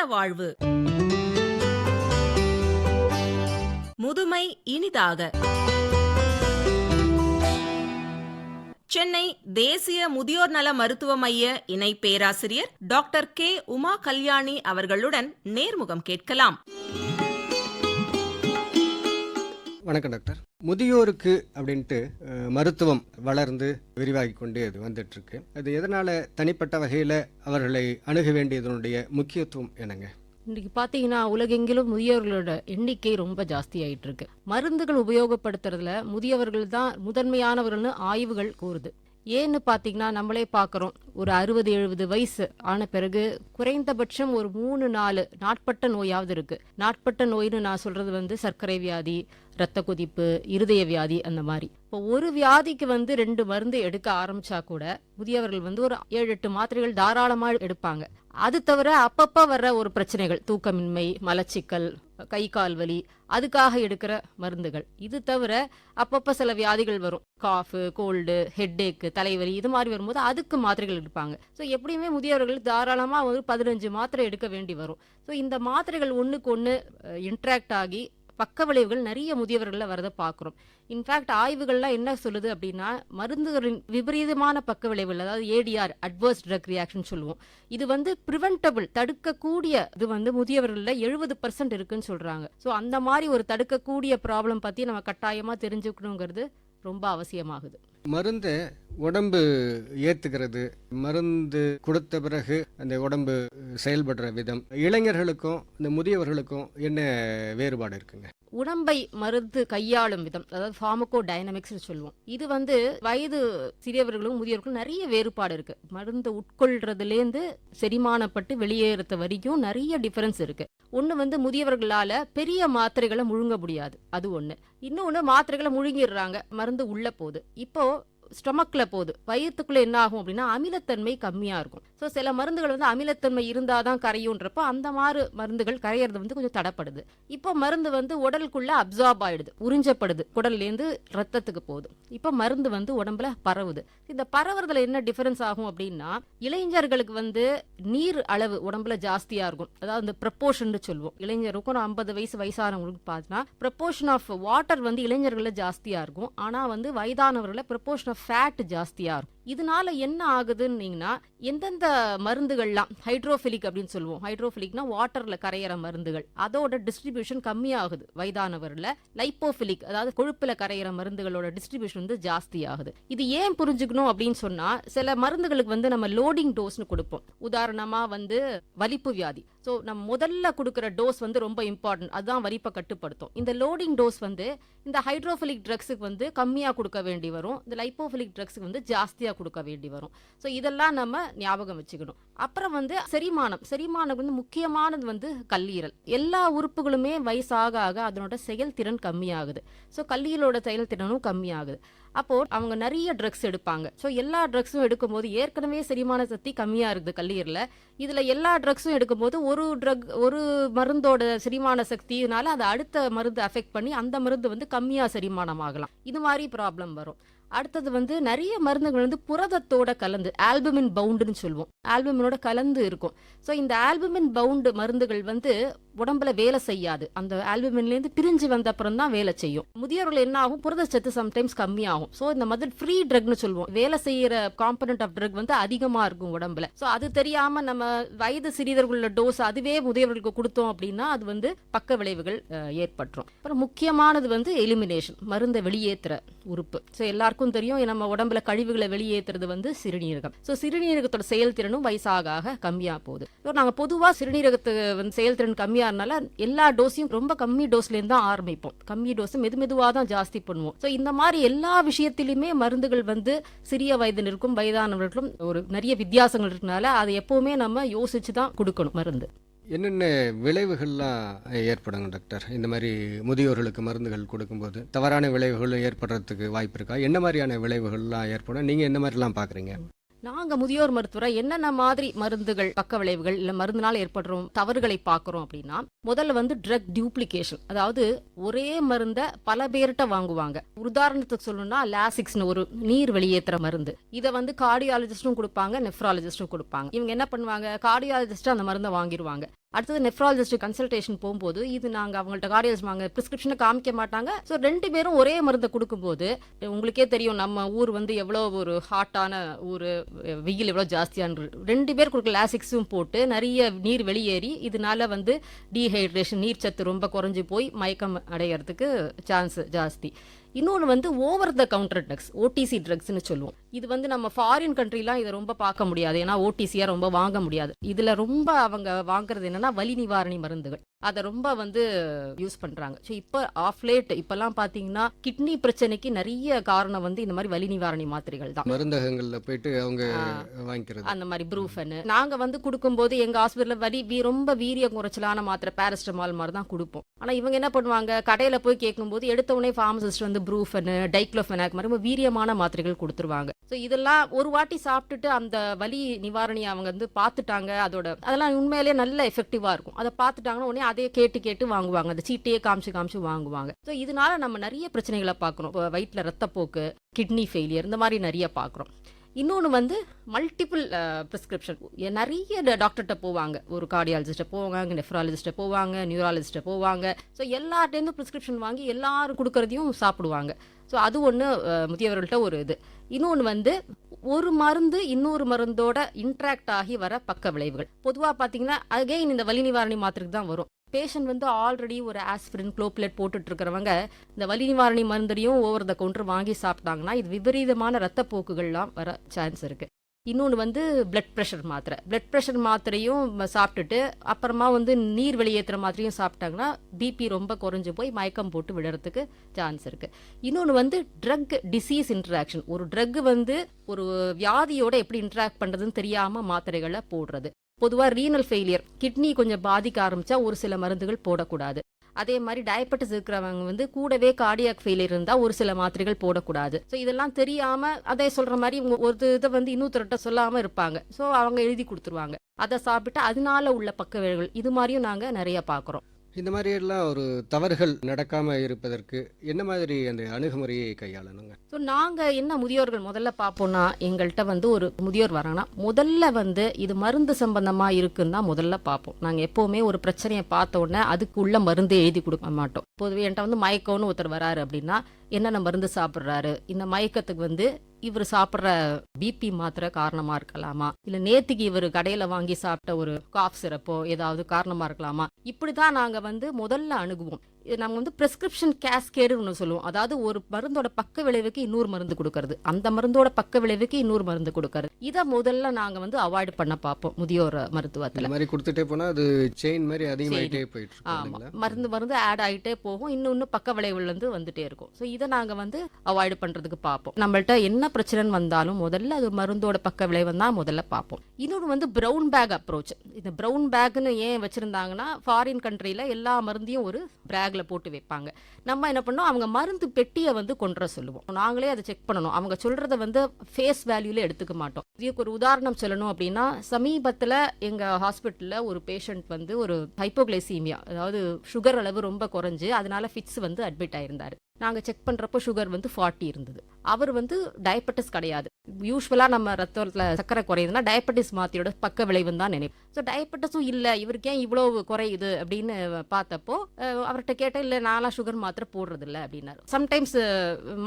நீண்ட வாழ்வு. முதுமை இனிதாக. சென்னை தேசிய முதியோர் நல மருத்துவ மைய இணை பேராசிரியர் டாக்டர் கே உமா கல்யாணி அவர்களுடன் நேர்முகம் கேட்கலாம். வணக்கம் டாக்டர். முதியோருக்கு அப்படின்ட்டு மருத்துவம் வளர்ந்து விரிவாகி கொண்டே அது வந்துட்டு இருக்கு அது எதனால தனிப்பட்ட வகையில் அவர்களை அணுக வேண்டியதனுடைய முக்கியத்துவம் என்னங்க? இன்னைக்கு பாத்தீங்கன்னா உலகெங்கிலும் முதியவர்களோட எண்ணிக்கை ரொம்ப ஜாஸ்தி ஆயிட்டு இருக்கு மருந்துகள் உபயோகப்படுத்துறதுல முதியவர்கள் தான் முதன்மையானவர்கள்னு ஆய்வுகள் கூறுது. ஏன்னு பார்த்தீங்கன்னா நம்மளே பார்க்குறோம் ஒரு அறுபது எழுபது வயசு ஆன பிறகு குறைந்தபட்சம் ஒரு மூணு நாலு நாட்பட்ட நோயாவது இருக்கு. நாட்பட்ட நோய்னு நான் சொல்றது வந்து சர்க்கரை வியாதி ரத்த கொதிப்பு இருதய வியாதி அந்த மாதிரி. இப்போ ஒரு வியாதிக்கு வந்து ரெண்டு மருந்து எடுக்க ஆரம்பிச்சா கூட முதியவர்கள் வந்து ஒரு ஏழு எட்டு மாத்திரைகள் தாராளமாக எடுப்பாங்க. அது தவிர அப்பப்போ வர்ற ஒரு பிரச்சனைகள் தூக்கமின்மை மலச்சிக்கல் கை கால் வலி அதுக்காக எடுக்கிற மருந்துகள். இது தவிர அப்பப்போ சில வியாதிகள் வரும். காஃபு கோல்டு ஹெட்டேக்கு தலைவலி இது மாதிரி வரும்போது அதுக்கு மாத்திரைகள் எடுப்பாங்க. ஸோ எப்படியுமே முதியவர்கள் தாராளமாக ஒரு பதினஞ்சு மாத்திரை எடுக்க வேண்டி வரும். ஸோ இந்த மாத்திரைகள் ஒன்றுக்கு ஒன்று இன்ட்ராக்ட் ஆகி பக்க விளைவுகள் நிறைய முதியவர்களில் வரதை பார்க்குறோம். இன்ஃபேக்ட் ஆய்வுகள்லாம் என்ன சொல்லுது அப்படின்னா மருந்துகளின் விபரீதமான பக்க விளைவுகள் அதாவது ஏடிஆர் அட்வர்ஸ் ட்ரக் ரியாக்ஷன் சொல்லுவோம். இது வந்து ப்ரிவென்டபிள் தடுக்கக்கூடிய இது வந்து முதியவர்களில் எழுபது பர்சன்ட் இருக்குன்னு சொல்கிறாங்க ஸோ அந்த மாதிரி ஒரு தடுக்கக்கூடிய ப்ராப்ளம் பற்றி நம்ம கட்டாயமாக தெரிஞ்சுக்கணுங்கிறது ரொம்ப அவசியமாகுது. மருந்தை உடம்பு ஏத்துக்கிறது மருந்து கொடுத்த பிறகு அந்த உடம்பு செயல்படுற விதம். இளைஞர்களுக்கும் இந்த முதியவர்களுக்கும் என்ன வேறுபாடு இருக்குங்க? உடம்பை மருந்து கையாளும் விதம் அதாவது ஃபார்மகோ டைனமிக்ஸ் சொல்லுவோம். இது வந்து வயது சிறியவர்களும் முதியவர்களும் நிறைய வேறுபாடு இருக்கு. மருந்து உட்கொள்றதுலேருந்து செரிமானப்பட்டு வெளியேறத வரைக்கும் நிறைய டிஃபரன்ஸ் இருக்கு. ஒன்று வந்து முதியவர்களால் பெரிய மாத்திரைகளை முழுங்க முடியாது. அது ஒன்று இன்னொன்று மாத்திரைகளை முழுங்கிடுறாங்க மருந்து உள்ள போகுது. இப்போ ஸ்டொமக்கில் போகுது. வயிற்றுக்குள்ளே என்ன ஆகும் அப்படின்னா அமிலத்தன்மை கம்மியாக இருக்கும். ஸோ சில மருந்துகள் வந்து அமிலத்தன்மை இருந்தால் தான் கரையுன்றப்போ அந்த மாதிரி மருந்துகள் கரையிறது வந்து கொஞ்சம் தடப்படுது. இப்போ மருந்து வந்து உடலுக்குள்ளே அப்சார்ப் ஆகிடுது உறிஞ்சப்படுது. குடல்லேருந்து ரத்தத்துக்கு போகுது. இப்போ மருந்து வந்து உடம்புல பரவுது. இந்த பரவுறதுல என்ன டிஃபரன்ஸ் ஆகும் அப்படின்னா இளைஞர்களுக்கு வந்து நீர் அளவு உடம்புல ஜாஸ்தியாக இருக்கும். அதாவது இந்த ப்ரப்போர்ஷன் சொல்லுவோம். இளைஞருக்கும் ஒரு ஐம்பது வயசு வயசானவங்களுக்கு பார்த்தீங்கன்னா ப்ரப்போர்ஷன் ஆஃப் வாட்டர் வந்து இளைஞர்களில் ஜாஸ்தியாக இருக்கும். ஆனால் வந்து வயதானவர்களில் ப்ரப்போர்ஷன் ஆஃப் ஃபேட் ஜாஸ்தியாக இருக்கும். இதனால என்ன ஆகுதுன்னீங்கன்னா எந்தெந்த மருந்துகள்லாம் ஹைட்ரோஃபிலிக் அப்படின்னு சொல்லுவோம். ஹைட்ரோஃபிலிக்னா வாட்டரில் கரையிற மருந்துகள். அதோட டிஸ்ட்ரிபியூஷன் கம்மியாகுது. வயதானவரில் லைப்போஃபிலிக் அதாவது கொழுப்பில் கரையிற மருந்துகளோட டிஸ்ட்ரிபியூஷன் வந்து ஜாஸ்தி ஆகுது இது ஏன் புரிஞ்சுக்கணும் அப்படின்னு சொன்னால் சில மருந்துகளுக்கு வந்து நம்ம லோடிங் டோஸ்னு கொடுப்போம். உதாரணமாக வந்து வலிப்பு வியாதி. ஸோ நம்ம முதல்ல கொடுக்குற டோஸ் வந்து ரொம்ப இம்பார்ட்டன்ட் அதுதான் வலிப்பை கட்டுப்படுத்தும். இந்த லோடிங் டோஸ் வந்து இந்த ஹைட்ரோஃபிலிக் ட்ரக்ஸுக்கு வந்து கம்மியாக கொடுக்க வேண்டி வரும். இந்த லைப்போ லைப்போஃபிலிக் ட்ரக்ஸுக்கு வந்து ஜாஸ்தியாக கொடுக்க வேண்டி வரும். ஸோ இதெல்லாம் நம்ம ஞாபகம் வச்சுக்கணும். அப்புறம் வந்து செரிமானம். செரிமானம் வந்து முக்கியமானது வந்து கல்லீரல். எல்லா உறுப்புகளுமே வயசாக ஆக அதனோட செயல்திறன் கம்மியாகுது. ஸோ கல்லீரலோட செயல்திறனும் கம்மியாகுது. அப்போ அவங்க நிறைய ட்ரக்ஸ் எடுப்பாங்க. ஸோ எல்லா ட்ரக்ஸும் எடுக்கும்போது ஏற்கனவே செரிமான சக்தி கம்மியாக இருக்குது கல்லீரலில். இதில் எல்லா ட்ரக்ஸும் எடுக்கும்போது ஒரு ட்ரக் ஒரு மருந்தோட செரிமான சக்தினால அதை அடுத்த மருந்து அஃபெக்ட் பண்ணி அந்த மருந்து வந்து கம்மியாக செரிமானம் ஆகலாம் இது மாதிரி ப்ராப்ளம் வரும். அடுத்தது வந்து நிறைய மருந்துகள் வந்து புரதத்தோட கலந்து ஆல்பமின் பவுண்டுன்னு சொல்லுவோம். ஆல்பமினோட கலந்து இருக்கும். ஸோ இந்த ஆல்பமின் பவுண்டு மருந்துகள் வந்து உடம்புல வேலை செய்யாது. அந்த ஆல்பமின்லேருந்து பிரிஞ்சு வந்த அப்புறம் தான் வேலை செய்யும். முதியோர்கள் என்ன ஆகும்? புரதச்சத்து சம்டைம்ஸ் கம்மியாகும். ஸோ இந்த மாதிரி ஃப்ரீ ட்ரக்னு சொல்லுவோம். வேலை செய்யற காம்பனண்ட் ஆஃப் ட்ரக் வந்து அதிகமாக இருக்கும் உடம்புல. ஸோ அது தெரியாம நம்ம வயது சிறியவர்களோட டோஸ் அதுவே முதியவர்களுக்கு கொடுத்தோம் அப்படின்னா அது வந்து பக்க விளைவுகள் ஏற்பட்டுரும். அப்புறம் முக்கியமானது வந்து எலிமினேஷன் மருந்தை வெளியேற்றுற உறுப்பு. ஸோ எல்லாருக்கும் தெரியும். நம்ம உடம்புல கழிவுகளை வெளியேற்றுறது வந்து சிறுநீரகம். ஸோ சிறுநீரகத்தோட செயல்திறனும் வயசாக ஆக போகுது. ஸோ நாங்கள் பொதுவாக சிறுநீரகத்து வந்து செயல்திறன் கம்மியாக கம்மியாகிறனால எல்லா டோஸையும் ரொம்ப கம்மி டோஸ்லேருந்து தான் ஆரம்பிப்போம். கம்மி டோஸ் மெது மெதுவாக தான் ஜாஸ்தி பண்ணுவோம். ஸோ இந்த மாதிரி எல்லா விஷயத்திலுமே மருந்துகள் வந்து சிறிய வயதினருக்கும் வயதானவர்களுக்கும் ஒரு நிறைய வித்தியாசங்கள் இருக்கனால அதை எப்போவுமே நம்ம யோசிச்சு தான் கொடுக்கணும் மருந்து. என்னென்ன விளைவுகள்லாம் ஏற்படுங்க டாக்டர்? இந்த மாதிரி முதியோர்களுக்கு மருந்துகள் கொடுக்கும்போது தவறான விளைவுகளும் ஏற்படுறதுக்கு வாய்ப்பு இருக்கா? என்ன மாதிரியான விளைவுகள்லாம் ஏற்படும்? நீங்கள் என்ன மாதிரிலாம் பார்க்குறீங்க? நாங்க முதியோர் மருத்துவரை என்னென்ன மாதிரி மருந்துகள் பக்க விளைவுகள் இல்ல மருந்துனால ஏற்படுறோம் தவறுகளை பாக்குறோம் அப்படின்னா முதல்ல வந்து ட்ரக் டியூப்ளிகேஷன் அதாவது ஒரே மருந்த பல பேர்கிட்ட வாங்குவாங்க. உதாரணத்துக்கு சொல்லணும்னா லாசிக்ஸ்னு ஒரு நீர் வெளியேற்ற மருந்து. இதை வந்து கார்டியாலஜிஸ்டும் கொடுப்பாங்க நெஃப்ராலஜிஸ்டும் கொடுப்பாங்க. இவங்க என்ன பண்ணுவாங்க? கார்டியாலஜிஸ்ட் அந்த மருந்தை வாங்கிடுவாங்க அடுத்தது நெஃப்ராலஜிஸ்ட் கன்சல்டேஷன் போகும்போது இது நாங்கள் அவங்கள்ட்ட கார்டியல்ஸ் வாங்க ப்ரிஸ்கிரிப்ஷனை காமிக்க மாட்டாங்க. ஸோ ரெண்டு பேரும் ஒரே மருந்தை கொடுக்கும்போது உங்களுக்கே தெரியும் நம்ம ஊர் வந்து எவ்வளோ ஒரு ஹாட்டான ஊர் வெயில் எவ்வளோ ஜாஸ்தியான. ரெண்டு பேர் கொடுக்க லாசிக்ஸும் போட்டு நிறைய நீர் வெளியேறி இதனால வந்து டீஹைட்ரேஷன் நீர் சத்து ரொம்ப குறைஞ்சி போய் மயக்கம் அடையிறதுக்கு சான்ஸ் ஜாஸ்தி. இன்னொன்று வந்து over the counter drugs OTC ட்ரக்ஸ்னு சொல்லுவோம். இது வந்து நம்ம ஃபாரின் கண்ட்ரிலாம் இதை ரொம்ப பார்க்க முடியாது. ஏன்னா ஓடிசியா ரொம்ப வாங்க முடியாது. இதுல ரொம்ப அவங்க வாங்குறது என்னன்னா வலி நிவாரணி மருந்துகள். அதை ரொம்ப வந்து யூஸ் பண்றாங்க. ஸோ இப்போ ஆஃப் லேட் இப்பெல்லாம் பார்த்தீங்கன்னா கிட்னி பிரச்சனைக்கு நிறைய காரணம் வந்து இந்த மாதிரி வலி நிவாரணி மாத்திரைகள் தான். மருந்தகங்கள்ல போயிட்டு அவங்க. வாங்கிக்கிறது. அந்த மாதிரி ப்ரூஃபன். நாங்க வந்து கொடுக்கும்போது எங்க ஹாஸ்பிட்டல்ல வலி வீ- ரொம்ப வீரிய குறைச்சலான மாத்திரை பேரஸ்டமால் மாதிரி தான் கொடுப்போம். ஆனா இவங்க என்ன பண்ணுவாங்க? கடையில போய் கேட்கும்போது எடுத்த உடனே ஃபார்மசிஸ்ட் வந்து ப்ரூஃபன் டைக்ளோஃபெனாக் மாதிரி ரொம்ப வீரியமான மாத்திரைகள் கொடுத்துருவாங்க. ஸோ இதெல்லாம் ஒரு வாட்டி சாப்பிட்டுட்டு அந்த வலி நிவாரணி அவங்க வந்து பார்த்துட்டாங்க அதோட அதெல்லாம் உண்மையிலேயே நல்ல எஃபெக்டிவாக இருக்கும். அதை பார்த்துட்டாங்கன்னா உடனே அதையே கேட்டு கேட்டு வாங்குவாங்க. அந்த சீட்டையே காமிச்சு காமிச்சு வாங்குவாங்க. ஸோ இதனால நம்ம நிறைய பிரச்சனைகளை பார்க்குறோம். வயிற்றில் வயிற்றுல ரத்தப்போக்கு கிட்னி ஃபெயிலியர் இந்த மாதிரி நிறைய பார்க்குறோம். இன்னொன்று வந்து மல்டிபிள் ப்ரிஸ்கிரிப்ஷன் நிறைய டாக்டர்கிட்ட போவாங்க. ஒரு கார்டியாலஜிஸ்ட்டை போவாங்க நெஃப்ராலஜிஸ்ட்டை போவாங்க நியூராலஜிஸ்ட்டை போவாங்க. ஸோ எல்லார்டேருந்து ப்ரிஸ்கிரிப்ஷன் வாங்கி எல்லாரும் கொடுக்கறதையும் சாப்பிடுவாங்க. ஸோ அது ஒன்று முதியவர்கள்ட்ட ஒரு இது. இன்னொன்று வந்து ஒரு மருந்து இன்னொரு மருந்தோட இன்ட்ராக்ட் ஆகி வர பக்க விளைவுகள். பொதுவாக பார்த்தீங்கன்னா அகெயின் இந்த வலி நிவாரணி மாத்திரைக்கு தான் வரும். பேஷண்ட் வந்து ஆல்ரெடி ஒரு ஆஸ்பிரின் குளோப்லெட் போட்டுட்டு இருக்கிறவங்க இந்த வலி நிவாரணி மருந்துடையும் ஓவர் த கவுண்டர் வாங்கி சாப்பிட்டாங்கன்னா இது விபரீதமான ரத்தப்போக்குகள்லாம் வர சான்ஸ் இருக்குது இன்னொன்று வந்து பிளட் ப்ரெஷர் மாத்திரை. பிளட் ப்ரெஷர் மாத்திரையும் சாப்பிட்டுட்டு அப்புறமா வந்து நீர் வெளியேற்றுற மாத்திரையும் சாப்பிட்டாங்கன்னா பிபி ரொம்ப குறைஞ்சி போய் மயக்கம் போட்டு விடுறதுக்கு சான்ஸ் இருக்குது இன்னொன்று வந்து ட்ரக் டிசீஸ் இன்ட்ராக்ஷன் ஒரு ட்ரக் வந்து ஒரு வியாதியோட எப்படி இன்ட்ராக்ட் பண்ணுறதுன்னு தெரியாமல் மாத்திரைகளை போடுறது. பொதுவாக ரீனல் ஃபெயிலியர் கிட்னி கொஞ்சம் பாதிக்க ஆரம்பிச்சா ஒரு சில மருந்துகள் போடக்கூடாது. அதே மாதிரி டயபெட்டிஸ் இருக்கிறவங்க வந்து கூடவே கார்டியாக் ஃபெயிலியர் இருந்தால் ஒரு சில மாத்திரைகள் போடக்கூடாது. ஸோ இதெல்லாம் தெரியாம அதே சொல்ற மாதிரி இவங்க ஒரு இதை வந்து இன்னொருத்தர்கிட்ட சொல்லாம இருப்பாங்க. ஸோ அவங்க எழுதி கொடுத்துருவாங்க. அதை சாப்பிட்டு அதனால உள்ள பக்க விளைவுகள் இது மாதிரியும் நாங்கள் நிறைய பார்க்குறோம். இந்த மாதிரி எல்லாம் ஒரு தவறுகள் நடக்காம இருப்பதற்கு என்ன மாதிரி அந்த அணுகுமுறையை கையாளணுங்க? ஸோ நாங்கள் என்ன முதியோர்கள் முதல்ல பார்ப்போம்னா எங்கள்கிட்ட வந்து ஒரு முதியோர் வராங்கன்னா முதல்ல வந்து இது மருந்து சம்பந்தமாக இருக்குன்னு தான் முதல்ல பார்ப்போம். நாங்கள் எப்போவுமே ஒரு பிரச்சனையை பார்த்த உடனே அதுக்கு உள்ள மருந்து எழுதி கொடுக்க மாட்டோம். பொதுவே என்கிட்ட வந்து மயக்கம்னு ஒருத்தர் வராரு அப்படின்னா என்னென்ன மருந்து சாப்பிட்றாரு? இந்த மயக்கத்துக்கு வந்து இவர் சாப்பிட்ற பிபி மாத்திரை காரணமா இருக்கலாமா? இல்ல நேத்துக்கு இவர் கடையில வாங்கி சாப்பிட்ட ஒரு காஃப் சிறப்போ ஏதாவது காரணமா இருக்கலாமா? இப்படிதான் நாங்க வந்து முதல்ல அணுகுவோம். இது நாங்க வந்து பிரெஸ்கிரிப்ஷன் கேஸ்கேடு ஒன்று சொல்லுவோம். அதாவது ஒரு மருந்தோட பக்க விளைவுக்கு இன்னொரு மருந்து கொடுக்கறது. அந்த மருந்தோட பக்க விளைவுக்கு இன்னொரு மருந்து கொடுக்கறது. இதை முதல்ல நாங்க வந்து அவாய்ட் பண்ண பார்ப்போம் முதியோர் மருத்துவத்துல. மாதிரி கொடுத்துட்டே போனா அது செயின் மாதிரி அதிகமாயிட்டே போயிட்டு இருக்கு ஆமா. இல்லைங்களா? மருந்து மருந்து ஆட் ஆகிட்டே போகும். இன்னும் இன்னும் பக்க விளைவுகள் வந்து வந்துட்டே இருக்கும். ஸோ இதை நாங்க வந்து அவாய்ட் பண்றதுக்கு பார்ப்போம். நம்மள்ட்ட என்ன பிரச்சனைன்னு வந்தாலும் முதல்ல அது மருந்தோட பக்க விளைவு தான் முதல்ல பார்ப்போம். இன்னொன்று வந்து ப்ரௌன் பேக் அப்ரோச் இந்த ப்ரௌன் பேக்னு ஏன் வச்சிருந்தாங்கன்னா ஃபாரின் கண்ட்ரில எல்லா மருந்தையும் ஒரு பேக்கில் போட்டு வைப்பாங்க. நம்ம என்ன பண்ணோம் அவங்க மருந்து பெட்டியை வந்து கொண்டு வர சொல்லுவோம். நாங்களே அதை செக் பண்ணணும். அவங்க சொல்கிறத வந்து ஃபேஸ் வேல்யூவில் எடுத்துக்க மாட்டோம். இதுக்கு ஒரு உதாரணம் சொல்லணும் அப்படின்னா சமீபத்தில் எங்கள் ஹாஸ்பிட்டலில் ஒரு பேஷண்ட் வந்து ஒரு ஹைப்போகிளைசீமியா அதாவது சுகர் அளவு ரொம்ப குறைஞ்சு அதனால ஃபிட்ஸ் வந்து அட்மிட் ஆயிருந்தார். நாங்கள் செக் பண்ணுறப்போ சுகர் வந்து ஃபார்ட்டி இருந்தது. அவர் வந்து டயபெட்டிஸ் கிடையாது. யூஸ்வலாக நம்ம ரத்தத்தில் சக்கரை குறையுதுன்னா டயபெட்டிஸ் மாத்தியோட பக்க விளைவுன்னு தான் நினைப்போம். ஸோ டயபெட்டிஸும் இல்லை இவருக்கு ஏன் இவ்வளோ குறையுது அப்படின்னு பார்த்தப்போ அவர்கிட்ட கேட்டேன் இல்லை நான்லாம் சுகர் மாத்திரை போடுறதில்ல அப்படின்னாரு. சம்டைம்ஸ்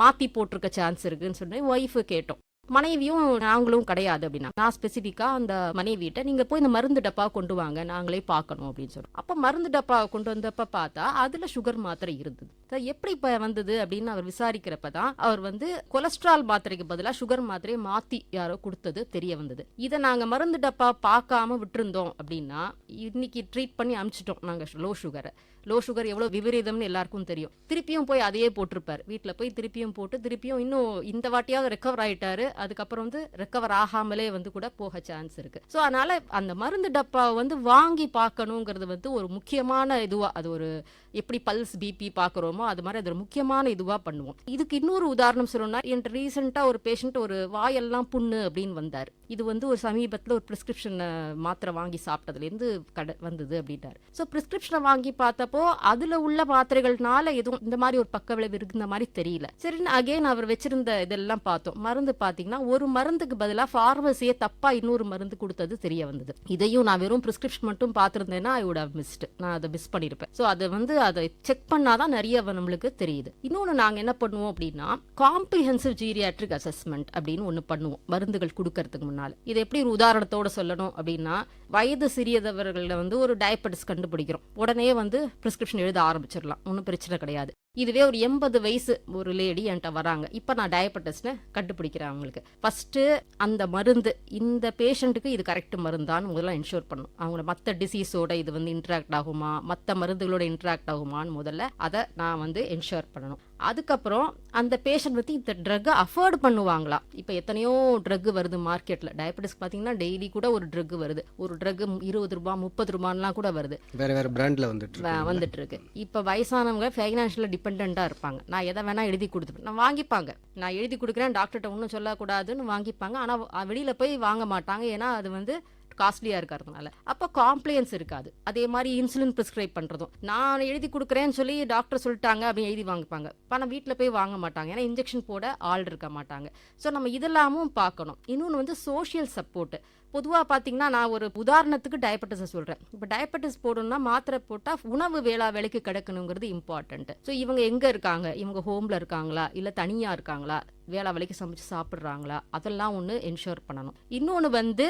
மாற்றி போட்டிருக்க சான்ஸ் இருக்குன்னு சொல்லி ஒய்ஃபு கேட்டோம். மனைவியும் நாங்களும் கிடையாது அப்படின்னா நான் ஸ்பெசிஃபிக்கா அந்த மனைவிட்ட நீங்க போய் இந்த மருந்து டப்பா கொண்டு வாங்க நாங்களே பார்க்கணும் அப்படின்னு சொல்றோம். அப்ப மருந்து டப்பா கொண்டு வந்தப்ப பார்த்தா அதுல சுகர் மாத்திரை இருந்தது. எப்படி இப்ப வந்தது அப்படின்னு அவர் விசாரிக்கிறப்ப தான் அவர் வந்து கொலஸ்ட்ரால் மாத்திரைக்கு பதிலாக சுகர் மாத்திரையை மாத்தி யாரோ கொடுத்தது தெரிய வந்தது. இதை நாங்க மருந்து டப்பா பார்க்காம விட்டுருந்தோம் அப்படின்னா இன்னைக்கு ட்ரீட் பண்ணி அமிச்சிட்டோம் நாங்க லோ சுகரை லோ சுகர் எவ்வளோ விபரீதம்னு எல்லாருக்கும் தெரியும். திருப்பியும் போய் அதையே போட்டிருப்பார். வீட்டில் போய் திருப்பியும் போட்டு திருப்பியும் இன்னும் இந்த வாட்டியாவது ரெக்கவர் ஆயிட்டாரு. அதுக்கப்புறம் வந்து ரெக்கவர் ஆகாமலே வந்து கூட போக சான்ஸ் இருக்கு. ஸோ அதனால அந்த மருந்து டப்பா வந்து வாங்கி பார்க்கணுங்கிறது வந்து ஒரு முக்கியமான இதுவா அது ஒரு எப்படி பல்ஸ் பிபி பார்க்குறோமோ அது மாதிரி அது ஒரு முக்கியமான இதுவா பண்ணுவோம். இதுக்கு இன்னொரு உதாரணம் சொல்லணும்னா என் ரீசெண்டாக ஒரு பேஷண்ட் ஒரு வாயெல்லாம் புண்ணு அப்படின்னு வந்தார். இது வந்து ஒரு சமீபத்தில் ஒரு ப்ரிஸ்கிரிப்ஷன் மாத்திரை வாங்கி சாப்பிட்டதுலேருந்து கடை வந்தது அப்படின்ட்டார். ஸோ பிரிஸ்கிரிப்ஷனை வாங்கி பார்த்தப்போ அதில் உள்ள மாத்திரைகள்னால எதுவும் இந்த மாதிரி ஒரு பக்க விளைவு இருக்கிற மாதிரி தெரியல. சரின்னு அகைன் அவர் வச்சிருந்த இதெல்லாம் பார்த்தோம். மருந்து பார்த்தீங்கன்னா பார்த்தீங்கன்னா ஒரு மருந்துக்கு பதிலாக ஃபார்மசியை தப்பாக இன்னொரு மருந்து கொடுத்தது தெரிய வந்தது. இதையும் நான் வெறும் ப்ரிஸ்கிரிப்ஷன் மட்டும் பார்த்துருந்தேன்னா ஐ உட் ஹவ் மிஸ்ட் நான் அதை மிஸ் பண்ணியிருப்பேன் ஸோ அதை வந்து அதை செக் பண்ணாதான் நிறைய நம்மளுக்கு தெரியுது. இன்னொன்று நாங்கள் என்ன பண்ணுவோம் அப்படின்னா காம்ப்ரிஹென்சிவ் ஜீரியாட்ரிக் அசஸ்மெண்ட் அப்படின்னு ஒன்று பண்ணுவோம் மருந்துகள் கொடுக்கறதுக்கு முன்னால். இது எப்படி ஒரு உதாரணத்தோட சொல்லணும் அப்படின்னா வயது சிறியதவர்களில் வந்து ஒரு டயபெட்டிஸ் கண்டுபிடிக்கிறோம். உடனே வந்து ப்ரிஸ்கிரிப்ஷன் எழுத ஆரம்பிச்சிடலாம். ஒன்றும் பிரச்சனை கிடையாது. இதுவே ஒரு எண்பது வயசு ஒரு லேடி என்கிட்ட வராங்க. இப்போ நான் டயபெட்டிஸ்னு கண்டுபிடிக்கிறேன் அவங்களுக்கு. ஃபஸ்ட்டு அந்த மருந்து இந்த பேஷண்ட்டுக்கு இது கரெக்ட் மருந்தான்னு முதல்ல இன்ஷூர் பண்ணும் அவங்கள மற்ற டிசீஸோட இது வந்து இன்ட்ராக்ட் ஆகுமா மற்ற மருந்துகளோட இன்ட்ராக்ட் ஆகுமான்னு முதல்ல அதை நான் வந்து இன்ஷூர் பண்ணணும். அதுக்கப்புறம் அந்த பேஷண்ட் வந்து இந்த ட்ரக்கை அஃபோர்ட் பண்ணுவாங்களா? இப்போ எத்தனையோ ட்ரக் வருது மார்க்கெட்டில் டயபெட்டிஸ் பார்த்தீங்கன்னா டெய்லி கூட ஒரு ட்ரக் வருது. ஒரு ட்ரக் இருபது ரூபா முப்பது ரூபான்லாம் கூட வருது. வேற வேற பிராண்ட்ல வந்துட்டு வந்துட்டு இருக்கு இப்போ வயசானவங்க ஃபைனான்ஷியலாக டிபெண்ட்டாக இருப்பாங்க. நான் எதை வேணா எழுதி கொடுத்துப்பேன். நான் வாங்கிப்பாங்க. நான் எழுதி கொடுக்குறேன் டாக்டர்கிட்ட ஒன்றும் சொல்லக்கூடாதுன்னு வாங்கிப்பாங்க. ஆனால் வெளியில் போய் வாங்க மாட்டாங்க. ஏன்னா அது வந்து காஸ்ட்லியாக இருக்கிறதுனால. அப்போ காம்ப்ளைன்ஸ் இருக்காது. அதே மாதிரி இன்சுலின் ப்ரிஸ்கிரைப் பண்ணுறதும் நான் எழுதி கொடுக்குறேன்னு சொல்லி டாக்டர் சொல்லிட்டாங்க அப்படின்னு எழுதி வாங்கிப்பாங்க. பணம் வீட்டில் போய் வாங்க மாட்டாங்க. ஏன்னா இன்ஜெக்ஷன் போட ஆள் இருக்க மாட்டாங்க. ஸோ நம்ம இதெல்லாமும் பார்க்கணும். இன்னொன்று வந்து சோஷியல் சப்போர்ட்டு பொதுவாக பார்த்தீங்கன்னா நான் ஒரு உதாரணத்துக்கு டயபெட்டிஸை சொல்கிறேன் இப்போ டயபெட்டிஸ் போடணும்னா மாத்திரை போட்டால் உணவு வேளா வேலைக்கு கிடக்கணுங்கிறது இம்பார்ட்டண்ட்டு ஸோ இவங்க எங்கே இருக்காங்க? இவங்க ஹோமில் இருக்காங்களா? இல்லை தனியாக இருக்காங்களா? வேளா வேலைக்கு சமைச்சு சாப்பிட்றாங்களா? அதெல்லாம் ஒன்று என்ஷோர் பண்ணணும். இன்னொன்று வந்து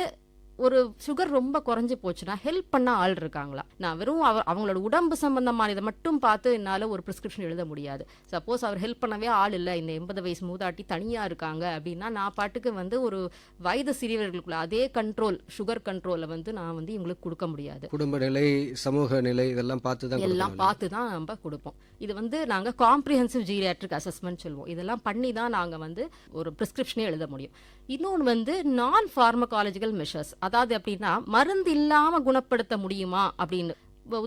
ஒரு சுகர் ரொம்ப குறைஞ்சு போச்சுன்னா ஹெல்ப் பண்ண ஆள் இருக்காங்களா? நான் வெறும் அவ அவங்களோட உடம்பு சம்பந்தமான இதை மட்டும் பார்த்து என்னால் ஒரு ப்ரிஸ்கிரிப்ஷன் எழுத முடியாது. சப்போஸ் அவர் ஹெல்ப் பண்ணவே ஆள் இல்லை இந்த எண்பது வயசு மூதாட்டி தனியாக இருக்காங்க அப்படின்னா நான் பாட்டுக்கு வந்து ஒரு வயது சிறியவர்களுக்குள்ள அதே கண்ட்ரோல் சுகர் கண்ட்ரோலை வந்து நான் வந்து இவங்களுக்கு கொடுக்க முடியாது. குடும்ப நிலை சமூக நிலை இதெல்லாம் பார்த்து தான் எல்லாம். பார்த்து தான் நம்ம கொடுப்போம். இது வந்து நாங்கள் காம்ப்ரிஹென்சிவ் ஜீரியாட்ரிக் அசஸ்மெண்ட் சொல்லுவோம். இதெல்லாம் பண்ணி தான் நாங்கள் வந்து ஒரு ப்ரிஸ்கிரிப்ஷனே எழுத முடியும். இன்னொன்று வந்து நான் ஃபார்மகாலஜிக்கல் மெஷர்ஸ் அதாவது அப்படின்னா மருந்து இல்லாமல் குணப்படுத்த முடியுமா அப்படின்னு.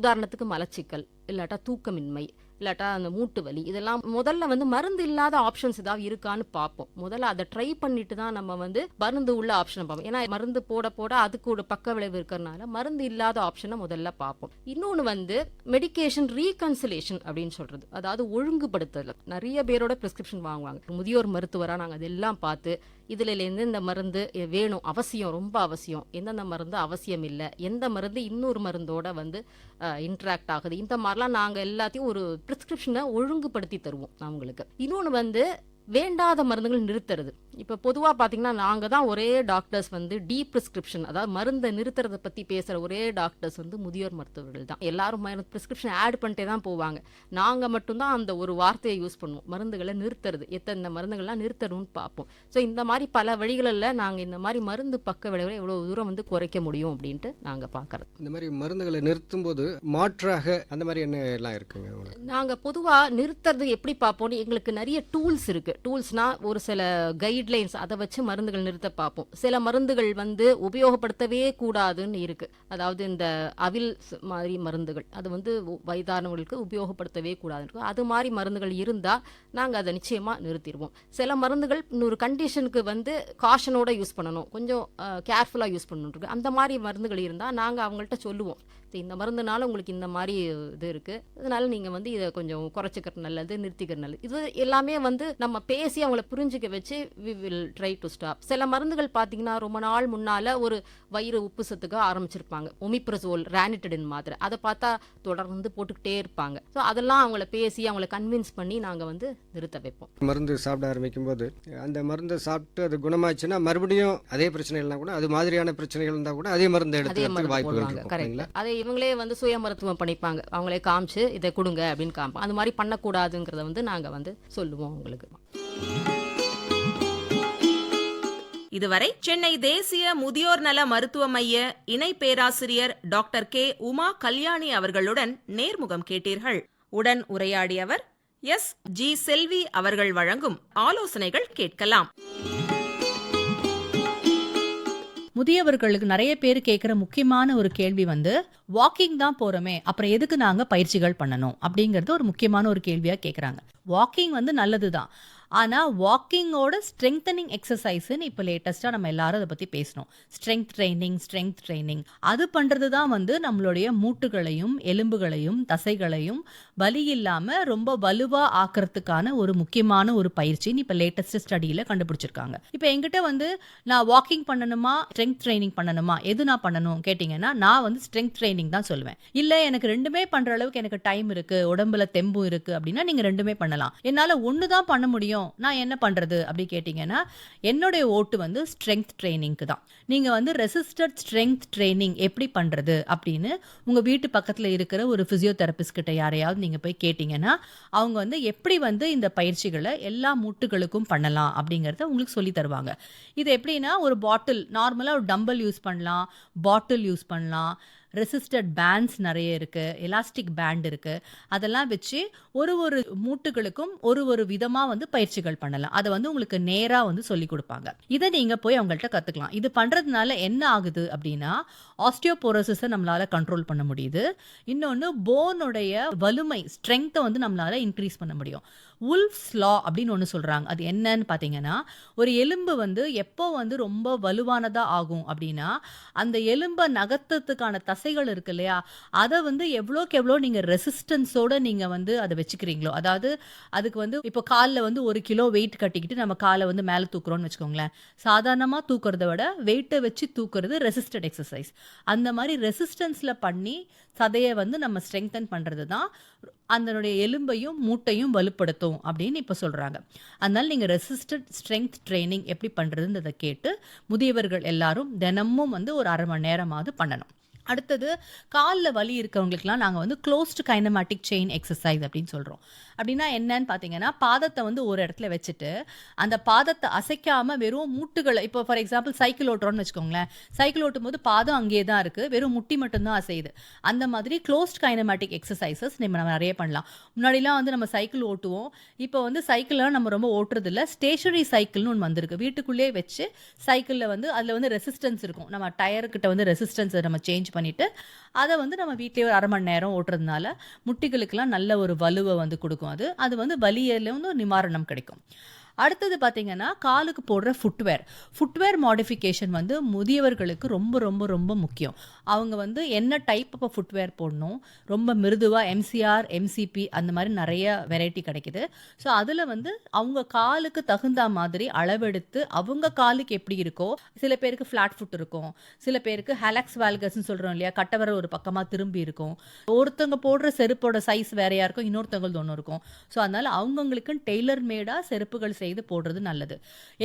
உதாரணத்துக்கு மலச்சிக்கல் இல்லாட்டா தூக்கமின்மை இல்லாட்டா அந்த மூட்டு வலி இதெல்லாம் முதல்ல வந்து மருந்து இல்லாத ஆப்ஷன்ஸ் ஏதாவது இருக்கான்னு பார்ப்போம். முதல்ல அதை ட்ரை பண்ணிட்டு தான் நம்ம வந்து மருந்து உள்ள ஆப்ஷனை பார்ப்போம். ஏன்னா மருந்து போட போட அதுக்கு ஒரு பக்க விளைவு இருக்கிறனால மருந்து இல்லாத ஆப்ஷனை முதல்ல பார்ப்போம். இன்னொன்று வந்து மெடிகேஷன் ரீகன்சிலேஷன் அப்படின்னு சொல்றது. அதாவது ஒழுங்குபடுத்துதல் நிறைய பேரோட பிரிஸ்கிரிப்ஷன் வாங்குவாங்க. முதியோர் மருத்துவராக நாங்கள் அதெல்லாம் பார்த்து இதுலேருந்து இந்த மருந்து வேணும். அவசியம் ரொம்ப அவசியம். எந்தெந்த மருந்து அவசியம் இல்லை. எந்த மருந்து இன்னொரு மருந்தோட வந்து இன்ட்ராக்ட் ஆகுது. இந்த மாதிரிலாம் நாங்கள் எல்லாத்தையும் ஒரு ப்ரிஸ்கிரிப்ஷனை ஒழுங்குபடுத்தி தருவோம் அவங்களுக்கு. இன்னொன்று வந்து வேண்டாத மருந்துகள் நிறுத்துறது. இப்போ பொதுவாக பார்த்தீங்கன்னா நாங்கள் தான் ஒரே டாக்டர்ஸ் வந்து டீ ப்ரிஸ்கிரிப்ஷன் அதாவது மருந்தை நிறுத்துறதை பற்றி பேசுகிற ஒரே டாக்டர்ஸ் வந்து முதியோர் மருத்துவர்கள் தான். எல்லாரும் மருந்து ப்ரிஸ்கிரிப்ஷன் ஆட் பண்ணிட்டே தான் போவாங்க. நாங்கள் மட்டும்தான் அந்த ஒரு வார்த்தையை யூஸ் பண்ணுவோம். மருந்துகளை நிறுத்துறது எத்தனை மருந்துகள்லாம் நிறுத்தணும்னு பார்ப்போம். ஸோ இந்த மாதிரி பல வழிகளில் நாங்கள் இந்த மாதிரி மருந்து பக்க விளைவுகளை எவ்வளோ தூரம் வந்து குறைக்க முடியும் அப்படின்ட்டு நாங்கள் பார்க்குறது இந்த மாதிரி மருந்துகளை நிறுத்தும் போது மாற்றாக அந்த மாதிரி என்ன எல்லாம் இருக்குங்க? நாங்கள் பொதுவாக நிறுத்துறது எப்படி பார்ப்போம்னு எங்களுக்கு நிறைய டூல்ஸ் இருக்கு. டூல்ஸ்னா ஒரு சில கைட்லைன்ஸ் அதை வச்சு மருந்துகள் நிறுத்த பார்ப்போம். சில மருந்துகள் வந்து உபயோகப்படுத்தவே கூடாதுன்னு இருக்கு. அதாவது இந்த அவில் மாதிரி மருந்துகள். அது வந்து வயதானவர்களுக்கு உபயோகப்படுத்தவே கூடாதுன்னு இருக்கும் அது மாதிரி மருந்துகள் இருந்தால் நாங்கள் அதை நிச்சயமாக நிறுத்திடுவோம். சில மருந்துகள் இன்னொரு கண்டிஷனுக்கு வந்து காஷனோட யூஸ் பண்ணணும். கொஞ்சம் கேர்ஃபுல்லாக யூஸ் பண்ணணும் இருக்கு. அந்த மாதிரி மருந்துகள் இருந்தால் நாங்கள் அவங்கள்ட்ட சொல்லுவோம். இந்த மருந்துனால உங்களுக்கு இந்த மாதிரி இது இருக்குது அதனால நீங்கள் வந்து இதை கொஞ்சம் குறைச்சிக்கிறது நல்லது நிறுத்திக்கிறது நல்லது. இது எல்லாமே வந்து நம்ம பேசி அவங்கள புரிஞ்சுக்க வச்சு we will try to stop சில மருந்துகள் பார்த்தீங்கன்னா ரொம்ப நாள் முன்னால் ஒரு வயிறு உப்பு சத்துக்கு ஆரம்பிச்சிருப்பாங்க. ஒமிப்ரசோல் ரானிட்டடின் மாத்திரை அதை பார்த்தா தொடர்ந்து போட்டுக்கிட்டே இருப்பாங்க. ஸோ அதெல்லாம் அவங்கள பேசி அவங்கள கன்வின்ஸ் பண்ணி நாங்கள் வந்து நிறுத்த வைப்போம். மருந்து சாப்பிட ஆரம்பிக்கும் போது அந்த மருந்தை சாப்பிட்டு அது குணமாச்சுன்னா மறுபடியும் அதே பிரச்சனைகள்னா கூட அது மாதிரியான பிரச்சனைகள் இருந்தால் கூட அதே மருந்து போடுவாங்க. இருக்கும் கரெக்ட் அதை இவங்களே வந்து சுய மருத்துவம் பண்ணிப்பாங்க. அவங்களே காமிச்சு இதை கொடுங்க அப்படின்னு காமிப்பாங்க. அது மாதிரி பண்ணக்கூடாதுங்கிறத வந்து நாங்கள் வந்து சொல்லுவோம் அவங்களுக்கு இதுவரை சென்னை தேசிய முதியோர் நல மருத்துவ மைய இணை பேராசிரியர் டாக்டர் கே உமா கல்யாணி அவர்களுடன் நேர்முகம் கேட்டீர்கள். உடன் உரையாடியவர் எஸ். ஜி. செல்வி அவர்கள் வழங்கும் ஆலோசனைகள் கேட்கலாம். முதியவர்களுக்கு நிறைய பேர் கேட்குற முக்கியமான ஒரு கேள்வி வந்து வாக்கிங் தான் போகிறோமே அப்புறம் எதுக்கு நாங்கள் பயிற்சிகள் பண்ணணும்? அப்படிங்கிறது ஒரு முக்கியமான ஒரு கேள்வியாக கேட்குறாங்க வாக்கிங் வந்து நல்லது தான் ஆனால் வாக்கிங்கோட ஸ்ட்ரெங்தனிங் எக்ஸசைஸ்ன்னு இப்போ லேட்டஸ்ட்டாக நம்ம எல்லாரும் அதை பற்றி பேசணும் ஸ்ட்ரெங்க் ட்ரைனிங் ஸ்ட்ரெங்க் ட்ரைனிங் அது பண்ணுறது தான் வந்து நம்மளுடைய மூட்டுகளையும் எலும்புகளையும் தசைகளையும் வலி இல்லாமல் ரொம்ப வலுவாக ஆக்கிறதுக்கான ஒரு முக்கியமான ஒரு பயிற்சின்னு இப்போ லேட்டஸ்ட் ஸ்டடியில் கண்டுபிடிச்சிருக்காங்க. இப்போ என்கிட்ட வந்து நான் வாக்கிங் பண்ணணுமா? ஸ்ட்ரெங்க் ட்ரைனிங் பண்ணணுமா? எது நான் பண்ணணும்? கேட்டிங்கன்னா நான் வந்து ஸ்ட்ரெங்க் ட்ரைனிங் தான் சொல்லுவேன். இல்லை எனக்கு ரெண்டுமே பண்ணுற அளவுக்கு எனக்கு டைம் இருக்குது உடம்புல தெம்பும் இருக்குது அப்படின்னா நீங்கள் ரெண்டுமே பண்ணலாம். என்னால் ஒன்று தான் பண்ண முடியும். நான் என்ன பண்ணுறது அப்படி கேட்டிங்கன்னா என்னுடைய ஓட்டு வந்து ஸ்ட்ரென்த் ட்ரைனிங்க்கு தான். நீங்கள் வந்து ரெசிஸ்டட் ஸ்ட்ரென்த் ட்ரைனிங் எப்படி பண்ணுறது அப்படின்னு உங்கள் வீட்டு பக்கத்தில் இருக்கிற ஒரு ஃபிசியோதெரபிஸ்ட் கிட்ட யாரையாவது நீங்கள் போய் கேட்டிங்கன்னா அவங்க வந்து எப்படி வந்து இந்த பயிற்சிகளை எல்லா மூட்டுகளுக்கும் பண்ணலாம் அப்படிங்கிறத உங்களுக்கு சொல்லி தருவாங்க. இது எப்படின்னா ஒரு பாட்டில் நார்மலாக ஒரு டம்பல் யூஸ் பண்ணலாம் பாட்டில் யூஸ் பண்ணலாம் ரெசிஸ்டட் பேண்ட்ஸ் நிறைய இருக்குது எலாஸ்டிக் பேண்ட் இருக்குது அதெல்லாம் வச்சு ஒரு ஒரு மூட்டுகளுக்கும் ஒரு ஒரு விதமாக வந்து பயிற்சிகள் பண்ணலாம். அதை வந்து உங்களுக்கு நேராக வந்து சொல்லி கொடுப்பாங்க. இதை நீங்கள் போய் அவங்கள்ட்ட கற்றுக்கலாம் இது பண்ணுறதுனால என்ன ஆகுது அப்படின்னா ஆஸ்டியோபோரோசிஸை நம்மளால் கண்ட்ரோல் பண்ண முடியுது. இன்னொன்று போனுடைய வலிமை ஸ்ட்ரென்த்தை வந்து நம்மளால் இன்க்ரீஸ் பண்ண முடியும். உல்ஃப்ஸ் லா அப்படின்னு ஒன்று சொல்கிறாங்க அது என்னன்னு பார்த்தீங்கன்னா ஒரு எலும்பு வந்து எப்போ வந்து ரொம்ப வலுவானதாக ஆகும் அப்படின்னா அந்த எலும்பை நகர்த்தத்துக்கான தசைகள் இருக்கு இல்லையா? அதை வந்து எவ்வளோக்கு எவ்வளோ நீங்கள் ரெசிஸ்டன்ஸோடு நீங்கள் வந்து அதை வச்சுக்கிறீங்களோ அதாவது அதுக்கு வந்து இப்போ காலில் வந்து ஒரு கிலோ வெயிட் கட்டிக்கிட்டு நம்ம காலை வந்து மேலே தூக்குறோம்னு வச்சுக்கோங்களேன். சாதாரணமாக தூக்குறத விட வெயிட்டை வச்சு தூக்குறது ரெசிஸ்டட் எக்ஸசைஸ் அந்த மாதிரி ரெசிஸ்டன்ஸில் பண்ணி சதையை வந்து நம்ம ஸ்ட்ரெங்தன் பண்ணுறது தான் அதனுடைய எலும்பையும் மூட்டையும் வலுப்படுத்தும் அப்படின்னு இப்போ சொல்கிறாங்க அதனால் நீங்கள் ரெசிஸ்டட் ஸ்ட்ரென்த் ட்ரைனிங் எப்படி பண்ணுறதுன்றதை கேட்டு முதியவர்கள் எல்லாரும் தினமும் வந்து ஒரு அரை மணி நேரமாவது பண்ணணும். அடுத்தது காலில் வலி இருக்கவங்களுக்குலாம் நாங்கள் வந்து க்ளோஸ்டு கைனமேட்டிக் செயின் எக்ஸசைஸ் அப்படின்னு சொல்கிறோம் அப்படின்னா என்னன்னு பார்த்தீங்கன்னா பாதத்தை வந்து ஒரு இடத்துல வச்சுட்டு அந்த பாதத்தை அசைக்காமல் வெறும் மூட்டுகளை இப்போ ஃபார் எக்ஸாம்பிள் சைக்கிள் ஓட்டுறோம்னு வச்சுக்கோங்களேன். சைக்கிள் ஓட்டும் போது பாதம் அங்கேயே தான் இருக்குது வெறும் முட்டி மட்டும்தான் அசையுது. அந்த மாதிரி க்ளோஸ்ட் கைனமேட்டிக் எக்ஸசைசஸ் நம்ம நம்ம நிறைய பண்ணலாம். முன்னாடிலாம் வந்து நம்ம சைக்கிள் ஓட்டுவோம். இப்போ வந்து சைக்கிள்லாம் நம்ம ரொம்ப ஓட்டுறதில்ல. ஸ்டேஷனரி சைக்கிள்னு ஒன்று வந்திருக்கு. வீட்டுக்குள்ளேயே வச்சு சைக்கிளில் வந்து அதில் வந்து ரெசிஸ்டன்ஸ் இருக்கும். நம்ம டயர்கிட்ட வந்து ரெசிஸ்டன்ஸை நம்ம சேஞ்ச் பண்ணிவிட்டு அதை வந்து நம்ம வீட்டிலேயே ஒரு அரை மணி நேரம் ஓட்டுறதுனால முட்டிகளுக்கெல்லாம் நல்ல ஒரு வலுவை வந்து கொடுக்கும் அது. அது வந்து வலியில வந்து ஒரு நிவாரணம் கிடைக்கும். அடுத்தது பார்த்தீங்கன்னா காலுக்கு போடுற ஃபுட்வேர் ஃபுட்வேர் மாடிஃபிகேஷன் வந்து முதியவர்களுக்கு ரொம்ப ரொம்ப ரொம்ப முக்கியம். அவங்க வந்து என்ன டைப் ஆஃப் ஃபுட்வேர் போடணும்? ரொம்ப மிருதுவாக எம்சிஆர் எம்சிபி அந்த மாதிரி நிறைய வெரைட்டி கிடைக்குது. ஸோ அதில் வந்து அவங்க காலுக்கு தகுந்த மாதிரி அளவெடுத்து அவங்க காலுக்கு எப்படி இருக்கோ சில பேருக்கு ஃப்ளாட் ஃபுட் இருக்கும். சில பேருக்கு ஹெலக்ஸ் வேல்கஸ்ன்னு சொல்கிறோம் இல்லையா கட்டவர ஒரு பக்கமாக திரும்பி இருக்கும். ஒருத்தவங்க போடுற செருப்போட சைஸ் வேறையாக இருக்கும் இன்னொருத்தவங்களுக்கு ஒன்று இருக்கும். ஸோ அதனால் அவங்கவுங்களுக்கு டெய்லர் மேடாக செருப்புகள் செய்து போடுறது நல்லது.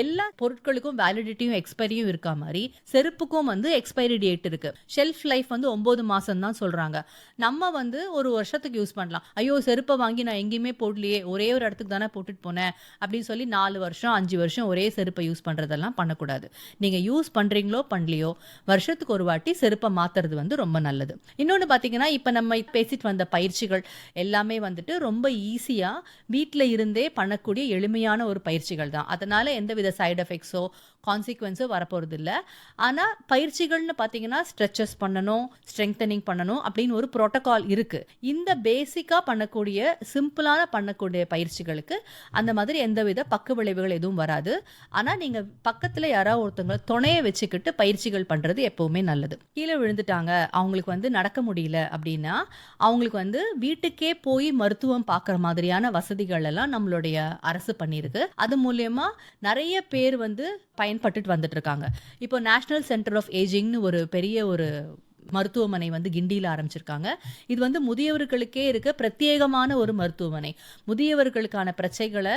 எல்லா பொருட்களுக்கும் வேலிடிட்டியும் எக்ஸ்பைரியும் இருக்கா மாதிரி செருப்புக்கும் வந்து எக்ஸ்பைரி டேட் இருக்கு. ஷெல்ஃப் லைஃப் வந்து ஒன்பது மாசம் தான் சொல்றாங்க. நம்ம வந்து ஒரு வருஷத்துக்கு யூஸ் பண்ணலாம். ஐயோ செருப்பை வாங்கி நான் எங்கேயுமே போடலையே ஒரே ஒரு இடத்துக்கு தானே போட்டுட்டு போனேன் அப்படின்னு சொல்லி நாலு வருஷம் அஞ்சு வருஷம் ஒரே செருப்பை யூஸ் பண்றதெல்லாம் பண்ணக்கூடாது. நீங்க யூஸ் பண்றீங்களோ பண்ணலையோ வருஷத்துக்கு ஒரு வாட்டி செருப்பை மாத்துறது வந்து ரொம்ப நல்லது. இன்னொன்று பார்த்தீங்கன்னா இப்போ நம்ம பேசிட்டு வந்த பயிற்சிகள் எல்லாமே வந்துட்டு ரொம்ப ஈஸியாக வீட்டில் இருந்தே பண்ணக்கூடிய எளிமையான ஒரு பயிற்சிகள் தான். அதனால எந்தவித சைடு எஃபெக்ட்ஸோ கான்சிக்வன்ஸும் வரப்போகிறது இல்லை ஆனால் பயிற்சிகள்னு பார்த்தீங்கன்னா ஸ்ட்ரெச்சஸ் பண்ணணும் ஸ்ட்ரெங்தனிங் பண்ணணும் அப்படின்னு ஒரு ப்ரோட்டோகால் இருக்குது இந்த பேசிக்காக பண்ணக்கூடிய சிம்பிளான பண்ணக்கூடிய பயிற்சிகளுக்கு அந்த மாதிரி எந்தவித பக்க விளைவுகள் எதுவும் வராது. ஆனால் நீங்கள் பக்கத்தில் யாராவது ஒருத்தவங்களை துணையை வச்சுக்கிட்டு பயிற்சிகள் பண்ணுறது எப்போவுமே நல்லது. கீழே விழுந்துட்டாங்க அவங்களுக்கு வந்து நடக்க முடியல அப்படின்னா அவங்களுக்கு வந்து வீட்டுக்கே போய் மருத்துவம் பார்க்குற மாதிரியான வசதிகள் எல்லாம் நம்மளுடைய அரசு பண்ணியிருக்கு. அது மூலயமா நிறைய பேர் வந்து பயன்பட்டுட்டு வந்துட்டு இருக்காங்க இப்போ நேஷனல் சென்டர் ஆஃப் ஏஜிங்னு ஒரு பெரிய ஒரு மருத்துவமனை வந்து கிண்டியில் ஆரம்பிச்சிருக்காங்க. இது வந்து முதியவர்களுக்கே இருக்க பிரத்யேகமான ஒரு மருத்துவமனை. முதியவர்களுக்கான பிரச்சனைகளை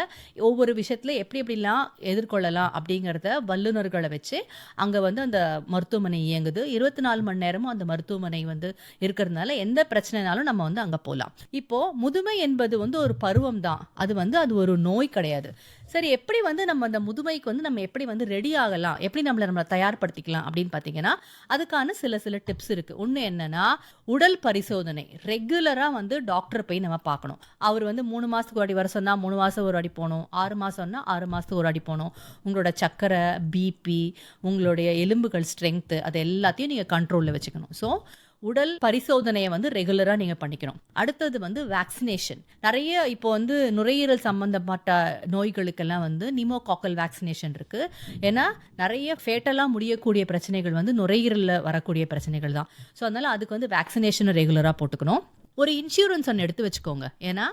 ஒவ்வொரு விஷயத்தில் எப்படி எப்படிலாம் எதிர்கொள்ளலாம் அப்படிங்கிறத வல்லுநர்களை வச்சு அங்கே வந்து அந்த மருத்துவமனை இயங்குது. இருபத்தி நாலு மணி நேரமும் அந்த மருத்துவமனை வந்து இருக்கிறதுனால எந்த பிரச்சனைனாலும் நம்ம வந்து அங்கே போகலாம் இப்போ முதுமை என்பது வந்து ஒரு பருவம் தான் அது வந்து அது ஒரு நோய் கிடையாது. சரி எப்படி வந்து நம்ம அந்த முதுமைக்கு வந்து நம்ம எப்படி வந்து ரெடி ஆகலாம்? எப்படி நம்மளை நம்மளை தயார்படுத்திக்கலாம் அப்படின்னு பார்த்தீங்கன்னா அதுக்கான சில சில டிப்ஸ் இருக்குது ஒன்று என்னன்னா உடல் பரிசோதனை. ரெகுலராக வந்து டாக்டர் போய் நம்ம பார்க்கணும். அவர் வந்து மூணு மாதத்துக்கு ஒரு அடி வர சொன்னால் மூணு மாதம் ஒரு அடி போகணும். ஆறு மாதம்னா ஆறு மாதத்துக்கு ஒரு அடி போகணும். உங்களோட சக்கரை பிபி உங்களுடைய எலும்புகள் ஸ்ட்ரென்த்து அது எல்லாத்தையும் நீங்கள் கண்ட்ரோலில் வச்சுக்கணும். ஸோ உடல் பரிசோதனையை வந்து ரெகுலராக நீங்கள் பண்ணிக்கணும். அடுத்தது வந்து வேக்சினேஷன் நிறைய இப்போ வந்து நுரையீரல் சம்பந்தப்பட்ட நோய்களுக்கெல்லாம் வந்து நிமோகாக்கல் வேக்சினேஷன் இருக்குது ஏன்னா நிறைய ஃபேட்டலாக முடியக்கூடிய பிரச்சனைகள் வந்து நுரையீரலில் வரக்கூடிய பிரச்சனைகள் தான். ஸோ அதனால் அதுக்கு வந்து வேக்சினேஷனை ரெகுலராக போட்டுக்கணும். ஒரு இன்சூரன்ஸ் ஒன்று எடுத்து வச்சுக்கோங்க. ஏன்னா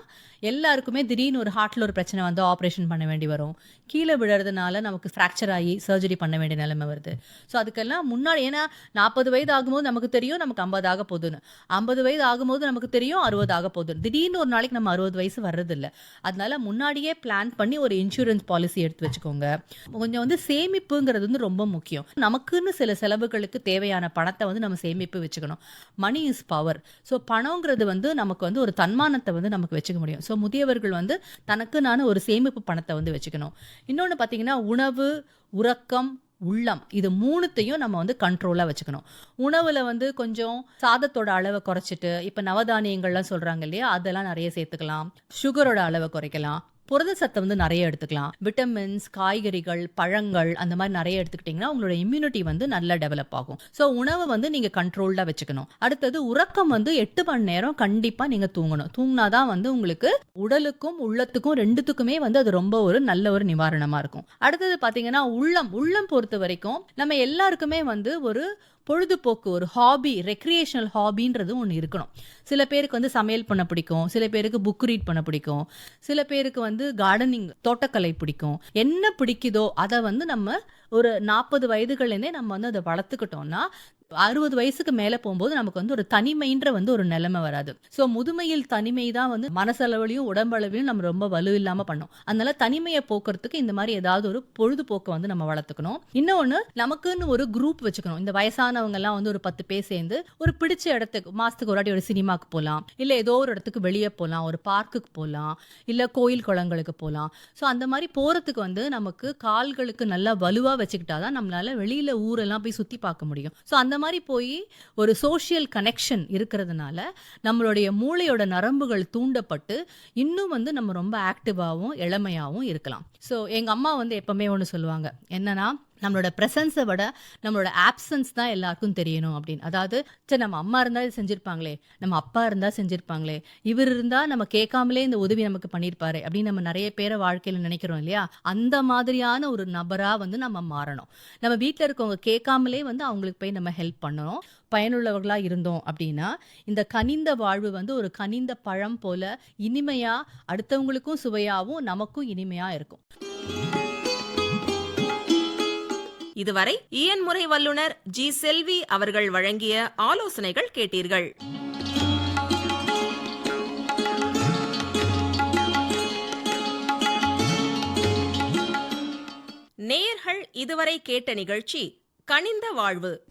எல்லாருக்குமே திடீர்னு ஒரு ஹார்ட்டில் ஒரு பிரச்சனை வந்து ஆப்ரேஷன் பண்ண வேண்டி வரும். கீழே விழுறதுனால நமக்கு ஃப்ராக்சர் ஆகி சர்ஜரி பண்ண வேண்டிய நிலைமை வருது. ஸோ அதுக்கெல்லாம் முன்னாடி ஏன்னா நாற்பது வயது ஆகும்போது நமக்கு தெரியும் நமக்கு ஐம்பது ஆக போகுதுன்னு. ஐம்பது வயது ஆகும்போது நமக்கு தெரியும் அறுபது ஆக போகுதுன்னு. திடீர்னு ஒரு நாளைக்கு நம்ம அறுபது வயசு வர்றதில்ல. அதனால முன்னாடியே பிளான் பண்ணி ஒரு இன்சூரன்ஸ் பாலிசி எடுத்து வச்சுக்கோங்க. கொஞ்சம் வந்து சேமிப்புங்கிறது வந்து ரொம்ப முக்கியம். நமக்குன்னு சில செலவுகளுக்கு தேவையான பணத்தை வந்து நம்ம சேமிப்பு வச்சுக்கணும். மணி இஸ் பவர் ஸோ பணங்கிறது வந்து நமக்கு வந்து ஒரு தன்மானத்தை வந்து நமக்கு வச்சுக்க முடியும். ஸோ முதியவர்கள் வந்து தனக்குனான ஒரு சேமிப்பு பணத்தை வந்து வச்சுக்கணும். இன்னொன்று பார்த்தீங்கன்னா உணவு உறக்கம் உள்ளம் இது மூணுத்தையும் நம்ம வந்து கண்ட்ரோலாக வச்சுக்கணும். உணவில் வந்து கொஞ்சம் சாதத்தோட அளவை குறைச்சிட்டு இப்போ நவதானியங்கள்லாம் சொல்கிறாங்க இல்லையா? அதெல்லாம் நிறைய சேர்த்துக்கலாம். சுகரோட அளவை குறைக்கலாம். புரத சத்தை வந்து நிறைய எடுத்துக்கலாம். விட்டமின்ஸ் காய்கறிகள் பழங்கள் அந்த மாதிரி நிறைய எடுத்துக்கிட்டிங்கன்னா உங்களோட இம்யூனிட்டி வந்து நல்லா டெவலப் ஆகும். ஸோ உணவை வந்து நீங்கள் கண்ட்ரோல்டாக வச்சுக்கணும். அடுத்தது உறக்கம் வந்து எட்டு மணி நேரம் கண்டிப்பாக நீங்கள் தூங்கணும். தூங்கினாதான் வந்து உங்களுக்கு உடலுக்கும் உள்ளத்துக்கும் ரெண்டுத்துக்குமே வந்து அது ரொம்ப ஒரு நல்ல ஒரு நிவாரணமாக இருக்கும். அடுத்தது பார்த்தீங்கன்னா உள்ளம். உள்ளம் பொறுத்த வரைக்கும் நம்ம எல்லாருக்குமே வந்து ஒரு பொழுதுபோக்கு ஒரு ஹாபி ரெக்ரியேஷனல் ஹாபின்றது ஒன்று இருக்கணும். சில பேருக்கு வந்து சமையல் பண்ண பிடிக்கும். சில பேருக்கு புக் ரீட் பண்ண பிடிக்கும். சில பேருக்கு வந்து கார்டனிங் தோட்டக்கலை பிடிக்கும். என்ன பிடிக்குதோ அதை வந்து நம்ம ஒரு நாற்பது வயதுகள்லேருந்தே நம்ம வந்து அதை வளர்த்துக்கிட்டோம்னா அறுபது வயசுக்கு மேலே போகும்போது நமக்கு வந்து ஒரு தனிமைன்ற வந்து ஒரு நிலைமை வராது. ஸோ முதுமையில் தனிமை தான் வந்து மனசளவுலையும் உடம்பளவிலையும் நம்ம ரொம்ப வலு இல்லாமல் பண்ணோம். அதனால தனிமையை போக்குறதுக்கு இந்த மாதிரி ஏதாவது ஒரு பொழுதுபோக்கை வந்து நம்ம வளர்த்துக்கணும். இன்னொன்று நமக்குன்னு ஒரு குரூப் வச்சுக்கணும். இந்த வயசானவங்க எல்லாம் வந்து ஒரு பத்து பேர் சேர்ந்து ஒரு பிடிச்ச இடத்துக்கு மாசத்துக்கு ஒரு வாட்டி ஒரு சினிமாக்கு போகலாம். இல்லை ஏதோ ஒரு இடத்துக்கு வெளியே போகலாம். ஒரு பார்க்குக்கு போகலாம். இல்லை கோயில் குளங்களுக்கு போகலாம். ஸோ அந்த மாதிரி போகிறதுக்கு வந்து நமக்கு கால்களுக்கு நல்லா வலுவாக வச்சுக்கிட்டாதான் நம்மளால வெளியில் ஊரெல்லாம் போய் சுற்றி பார்க்க முடியும். ஸோ அந்த மாதிரி போய் ஒரு சோஷியல் கனெக்ஷன் இருக்கிறதுனால நம்மளுடைய மூளையோட நரம்புகள் தூண்டப்பட்டு இன்னும் வந்து நம்ம ரொம்ப ஆக்டிவாகவும் இளமையாகவும் இருக்கலாம். ஸோ எங்கள் அம்மா வந்து எப்போவுமே ஒன்று சொல்லுவாங்க. என்னன்னா நம்மளோட ப்ரெசன்ஸை விட நம்மளோட ஆப்சன்ஸ் தான் எல்லாருக்கும் தெரியணும் அப்படின்னு. அதாவது சரி நம்ம அம்மா இருந்தால் இது செஞ்சுருப்பாங்களே நம்ம அப்பா இருந்தால் செஞ்சுருப்பாங்களே இவர் இருந்தால் நம்ம கேட்காமலே இந்த உதவி நமக்கு பண்ணியிருப்பாரு அப்படின்னு நம்ம நிறைய பேரை வாழ்க்கையில் நினைக்கிறோம் இல்லையா? அந்த மாதிரியான ஒரு நபராக வந்து நம்ம மாறணும். நம்ம வீட்டில் இருக்கவங்க கேட்காமலே வந்து அவங்களுக்கு போய் நம்ம ஹெல்ப் பண்ணணும். பயனுள்ளவர்களாக இருந்தோம் அப்படின்னா இந்த கனிந்த வாழ்வு வந்து ஒரு கனிந்த பழம் போல இனிமையாக அடுத்தவங்களுக்கும் சுவையாகவும் நமக்கும் இனிமையாக இருக்கும். இதுவரை இயன்முறை வல்லுனர் ஜி செல்வி அவர்கள் வழங்கிய ஆலோசனைகள் கேட்டீர்கள். நேயர்கள் இதுவரை கேட்ட நிகழ்ச்சி கனிந்த வாழ்வு.